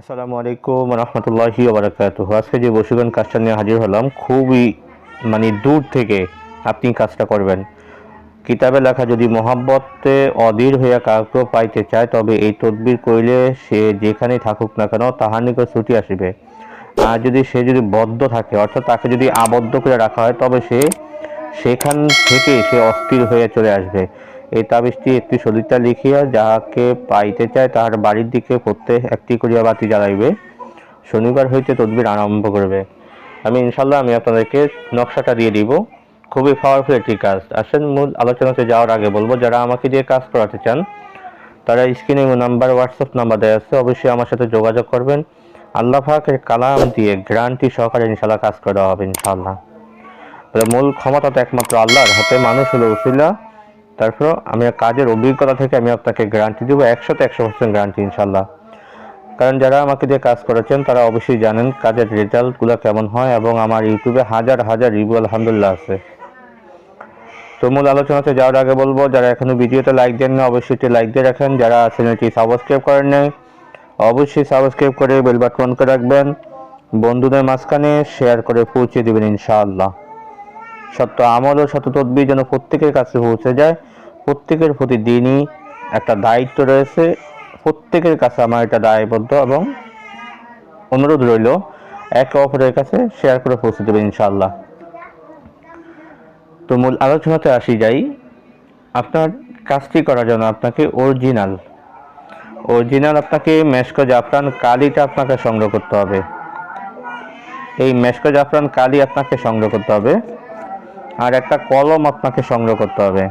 আসসালামু আলাইকুম রহমতুল্লাহি ওবরাকাতু আজকে যে বসুগান কাজটা নিয়ে হাজির হলাম, খুবই মানে দূর থেকে আপনি কাজটা করবেন। কিতাবে লেখা, যদি মহাব্বতে অধীর হইয়া কাউকে পাইতে চায়, তবে এই তদবির করিলে সে যেখানেই থাকুক না কেন তাহার নিকট ছুটি আসিবে। আর যদি সে যদি বদ্ধ থাকে, অর্থাৎ তাকে যদি আবদ্ধ করে রাখা হয়, তবে সে সেখান থেকে সে অস্থির হয়ে চলে আসবে। এই তাবিজটি একটি সদিতা লিখিয়া যাহাকে পাইতে চায়, তাহার বাড়ির দিকে প্রত্যেক একটি করিয়া বাতি জ্বালাইবে। শনিবার হইতে তদবির আরম্ভ করবে। আমি ইনশাল্লাহ আমি আপনাদেরকে নকশাটা দিয়ে দিব। খুবই পাওয়ারফুল একটি কাজ। আসেন, মূল আলোচনাতে যাওয়ার আগে বলব, যারা আমাকে দিয়ে কাজ করাতে চান, তারা স্ক্রিনে নাম্বার হোয়াটসঅ্যাপ নাম্বার দেওয়া আছে, অবশ্যই আমার সাথে যোগাযোগ করবেন। আল্লাহ পাকের কালাম দিয়ে গ্রান্টি সহকারে ইনশাল্লাহ কাজ করা হবে ইনশাল্লাহ মূল ক্ষমতা তো একমাত্র আল্লাহর, হাতে মানুষ হলো উসিলা। তারপর আমি কাজের অভিজ্ঞতা থেকে আমি আপনাকে গ্যারান্টি দেবো, একশোতে একশো পার্সেন্ট গ্যারান্টি ইনশাল্লাহ কারণ যারা আমাকে দিয়ে কাজ করেছেন, তারা অবশ্যই জানেন কাজের রেজাল্টগুলো কেমন হয় এবং আমার ইউটিউবে হাজার হাজার রিভিউ আলহামদুলিল্লাহ আছে। তো মূল আলোচনাতে যাওয়ার আগে বলব, যারা এখনও ভিডিওতে লাইক দেন না অবশ্যই একটি লাইক দিয়ে রাখেন। যারা চ্যানেলটি সাবস্ক্রাইব করেন নাই, অবশ্যই সাবস্ক্রাইব করে বেল বাটন করে রাখবেন। বন্ধুদের মাঝখানে শেয়ার করে পৌঁছে দেবেন ইনশাআল্লাহ। সত্য আমল ও সত্য তদবির যেন প্রত্যেকের কাছে পৌঁছে যায়, প্রত্যেকের প্রতি দিনই একটা দায়িত্ব রয়েছে, প্রত্যেকের কাছে আমার এটা দায়বদ্ধ এবং অনুরোধ রইল, একে অপরের কাছে শেয়ার করে পৌঁছে দেবেন ইনশাল্লাহ তো মূল আলোচনাতে আসি যাই, আপনার কাজটি করার জন্য আপনাকে অরিজিনাল অরিজিনাল আপনাকে মেশকো জাফরান কালিটা আপনাকে সংগ্রহ করতে হবে। এই মেশকো জাফরান কালি আপনাকে সংগ্রহ করতে হবে। আর একটা কলম আপনাকে সংগ্রহ করতে হবে।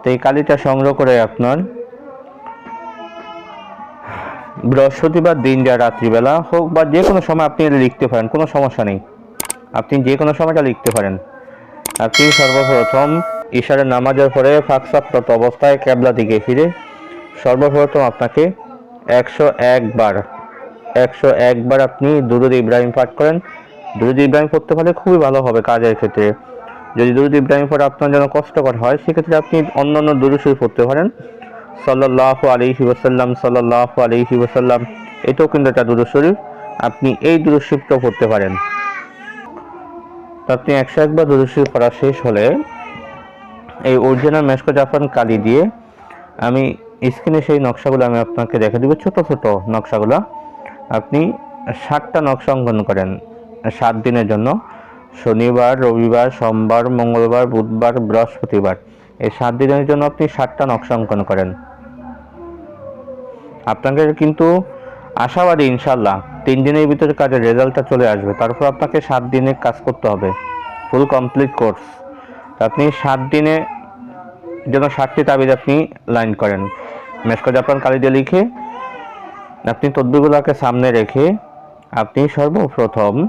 তো এই কালিটা সংগ্রহ করে আপনার বৃহস্পতিবার দিন যা রাত্রিবেলা হোক বা যে কোনো সময় আপনি এটা লিখতে পারেন, কোনো সমস্যা নেই। আপনি যে কোনো সময়টা লিখতে পারেন। আপনি সর্বপ্রথম ঈশারের নামাজের পরে ফাঁকসাপ্রত অবস্থায় ক্যাবলা দিকে ফিরে সর্বপ্রথম আপনাকে একশো একবার একশো একবার আপনি দুরুদ ইব্রাহিম পাঠ করেন। দুরুদ ইব্রাহিম পড়তে পারলে খুবই ভালো হবে কাজের ক্ষেত্রে। যদি দুরুদ ইব্রাহিম পড়া আপনার জন্য কষ্টকর হয়, সেক্ষেত্রে আপনি অন্য অন্য দুরুশরীফ পড়তে পারেন। সাল্লাহ আলিহি ওসাল্লাম সাল্লাহ আলিহি ওসাল্লাম এটাও কিন্তু একটা দুরুদ শরীফ। আপনি এই দুরুদ শরীফটাও পড়তে পারেন। আপনি একশো একবার দুরুদ শরীফ পড়া শেষ হলে এই অরিজিনাল মেশকো জাফরান কালি দিয়ে আমি স্ক্রিনে সেই নকশাগুলো আমি আপনাকে দেখে দেবো, ছোট ছোট নকশাগুলো। আপনি ষাটটা নকশা অঙ্কন করেন। সাত দিনের জন্য। শনিবার, রবিবার, সোমবার, মঙ্গলবার, বুধবার, বৃহস্পতিবার। এই সাত দিনের জন্য আপনি ষাটটা নকশা অঙ্কন করেন। আপনাকে কিন্তু আশাবাদী ইনশাল্লাহ তিন দিনের ভিতরে কাজের রেজাল্টটা চলে আসবে। তারপর আপনাকে সাত দিনে কাজ করতে হবে। Full complete course. আপনি সাত দিনে যেন ষাটটি তাবিজ আপনি লাইন করেন। মেশকো জাপান কালি দিয়ে লিখে, আপনি তদ্বিরগুলোকে সামনে রেখে, আপনি সর্বপ্রথম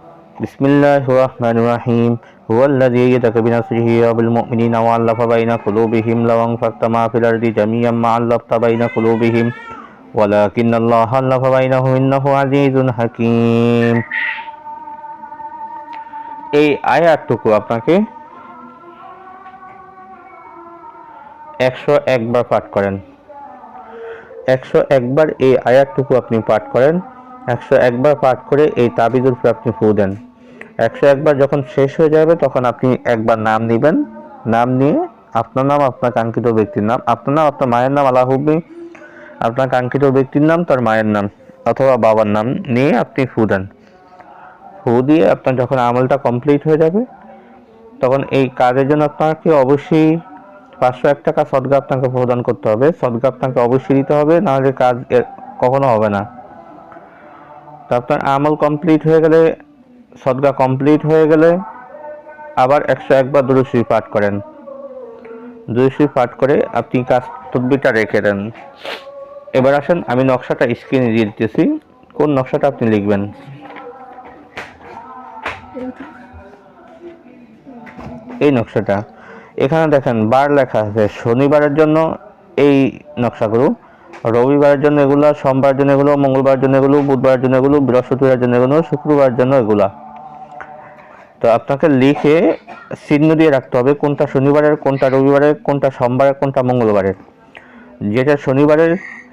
বিসমিল্লাহির রহমানির রহিম هو الذي يدك بنصره وبالمؤمنين وألف بين قلوبهم لو أنفقت ما في الأرض جميعا ما ألفت بين قلوبهم ولكن الله ألف بينهم إنه عزيز حكيم এই আয়াতটুকু আপনাকে একশো একবার পাঠ করেন একশো একবার এই আয়াতটুকু আপনি পাঠ করেন একশো একবার পাঠ করে এই তাবিজুর উপরে আপনি ফু দেন একশো একবার যখন শেষ হয়ে যাবে, তখন আপনি একবার নাম নেবেন। নাম নিয়ে আপনার নাম, আপনার কাঙ্ক্ষিত ব্যক্তির নাম, আপনার নাম, আপনার মায়ের নাম আলাহুবি আপনার কাঙ্ক্ষিত ব্যক্তির নাম, তার মায়ের নাম অথবা বাবার নাম নিয়ে আপনি ফু দেন। ফু দিয়ে আপনার যখন আমলটা কমপ্লিট হয়ে যাবে, তখন এই কাজের জন্য আপনাকে অবশ্যই পাঁচশো এক টাকা সদগা আপনাকে প্রদান করতে হবে। সদগা আপনাকে অবশ্যই দিতে হবে নাহলে কাজ কখনো হবে না। তো আপনার আমল কমপ্লিট হয়ে গেলে সদগা কমপ্লিট হয়ে গেলে আবার একশো একবার দুরুশ্রী পাঠ করেন। দুরুশ্রী পাঠ করে আপনি কাজ তদবিরটা রেখে দেন। এবার আসেন, আমি নকশাটা স্ক্রিনে দিয়ে দিতেছি। কোন নকশাটা আপনি লিখবেন? এই নকশাটা। এখানে দেখেন, বার লেখা আছে, শনিবারের জন্য এই নকশাগুলো। রবিবারের জন্য এগুলো, সোমবারের জন্য এগুলো মঙ্গলবার জন্য এগুলো, বুধবারের জন্য এগুলো, বৃহস্পতিবারের জন্য এগুলো, শুক্রবারের জন্য এগুলা। তো আপনাকে লিখে চিহ্ন দিয়ে রাখতে হবে কোনটা শনিবারের, কোনটা রবিবারের, কোনটা সোমবারের, কোনটা মঙ্গলবারের। যেটা শনিবারের,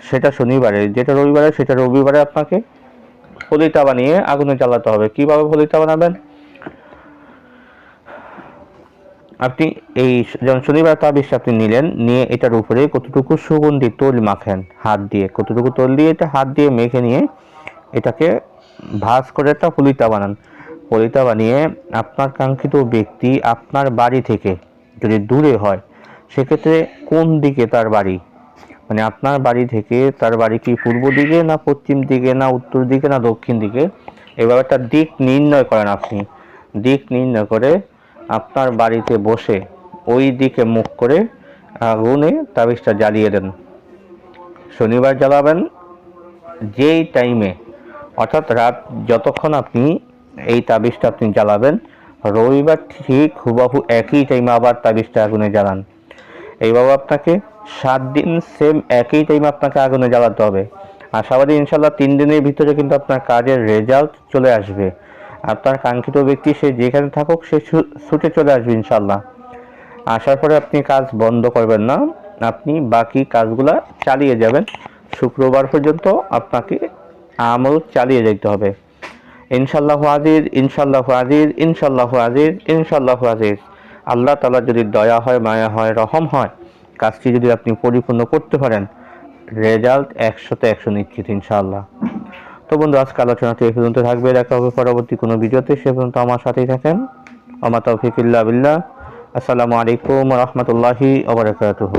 সেটা শনিবারে যেটা রবিবারে সেটা রবিবারে আপনাকে ফলিতা বানিয়ে আগুনে জ্বালাতে হবে। কীভাবে ফলিতা বানাবেন? আপনি এই যেমন শনিবার তাবিজটা আপনি নিলেন, নিয়ে এটার উপরে কতটুকু সুগন্ধি তৈল মাখেন, হাত দিয়ে, কতটুকু তৈল দিয়ে এটা হাত দিয়ে মেখে নিয়ে এটাকে ভাঁজ করে একটা ফলিতা বানান। ফলিতা বানিয়ে আপনার কাঙ্ক্ষিত ব্যক্তি আপনার বাড়ি থেকে যদি দূরে হয়, সেক্ষেত্রে কোন দিকে তার বাড়ি? মানে আপনার বাড়ি থেকে তার বাড়ি কি পূর্ব দিকে না পশ্চিম দিকে না উত্তর দিকে না দক্ষিণ দিকে? এভাবে একটা দিক নির্ণয় করেন আপনি। দিক নির্ণয় করে আপনার বাড়িতে বসে ওই দিকে মুখ করে আগুনে তাবিজটা জ্বালিয়ে দেন। শনিবার জ্বালাবেন যেই টাইমে অর্থাৎ রাত যতক্ষণ আপনি এই তাবিজটা আপনি জ্বালাবেন, রবিবার ঠিক হুবাহু একই টাইমে আবার তাবিজটা আগুনে জ্বালান। এইভাবে আপনাকে সাত দিন সেম একই টাইমে আপনাকে আগুনে জ্বালাতে হবে। আশাবাদী ইনশাল্লাহ তিন দিনের ভিতরে কিন্তু আপনার কাজের রেজাল্ট চলে আসবে। আপনার কাঙ্ক্ষিত ব্যক্তি সে যেখানে থাকুক, সে ছুটে চলে আসবে ইনশাল্লাহ আসার পরে আপনি কাজ বন্ধ করবেন না। আপনি বাকি কাজগুলা চালিয়ে যাবেন। শুক্রবার পর্যন্ত আপনাকে আমল চালিয়ে যেতে হবে। ইনশাল্লাহ আজিজ ইনশাল্লাহ আজিজ ইনশাল্লাহ আজিজ ইনশাল্লাহ আজিজ আল্লাহ তালা যদি দয়া হয়, মায়া হয়, রহম হয়, কাজটি যদি আপনি পরিপূর্ণ করতে পারেন, রেজাল্ট একশোতে একশো নিশ্চিত ইনশাআল্লাহ। তো বন্ধু, আজকে আলোচনাটি এ পর্যন্ত থাকবে। দেখা হবে পরবর্তী কোনো ভিডিওতে। সে পর্যন্ত আমার সাথেই থাকেন। আমার তৌফিকুল্লাহ আসসালামু আলাইকুম রহমতুল্লাহি ওবরাকাতুহু